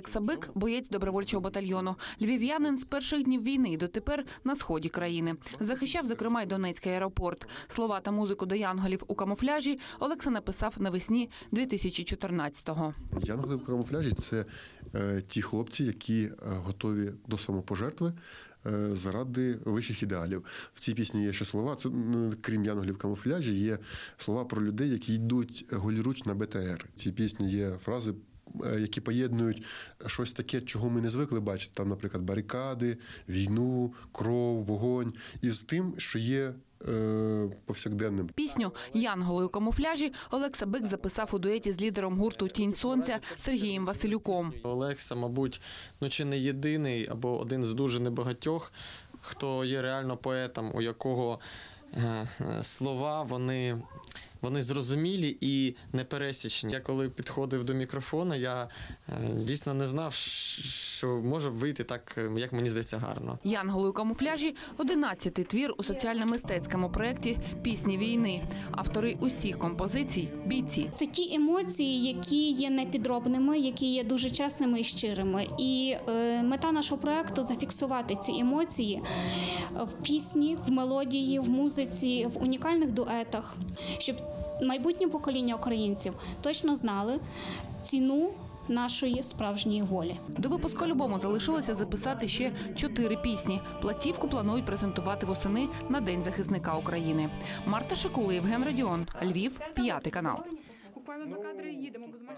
Олекса Бик боєць добровольчого батальйону. Львів'янин з перших днів війни дотепер на сході країни. Захищав, зокрема, й Донецький аеропорт. Слова та музику до янголів у камуфляжі Олекса написав навесні 2014-го. Янголи в камуфляжі це е, ті хлопці, які е, готові до самопожертви е, заради вищих ідеалів. В цій пісні є ще слова. Це крім янголів камуфляжі, є слова про людей, які йдуть голіруч на БТР. В цій пісні є фрази. Е, Які поєднують щось таке, чого ми не звикли бачити, там, наприклад, барикади, війну, кров, вогонь, із тим, що є е, повсякденним. Пісню Янголи у камуфляжі Олекса Бик записав у дуеті з лідером гурту Тінь сонця Сергієм Василюком. Олекса, мабуть, ну чи не єдиний, або один з дуже небагатьох, хто є реально поетом, у якого е, слова вони. Вони зрозумілі і непересічні. Я коли підходив до мікрофона, я е, дійсно не знав, що може вийти так, е, як мені здається, гарно. Янголи у камуфляжі 11-й твір у соціально-мистецькому проєкті Пісні війни. Автори усіх композицій бійці. Це ті емоції, які є непідробними, які є дуже чесними і щирими. І е, мета нашого проекту зафіксувати ці емоції в пісні, в мелодії, в музиці, в унікальних дуетах, щоб майбутнє покоління українців точно знали ціну нашої справжньої волі. До випуску альбому залишилося записати ще чотири пісні. Платівку планують презентувати восени на День захисника України. Марта Шикула, Євген Радіон, Львів, п'ятий канал. Буквально до кадри їдемо, будемо.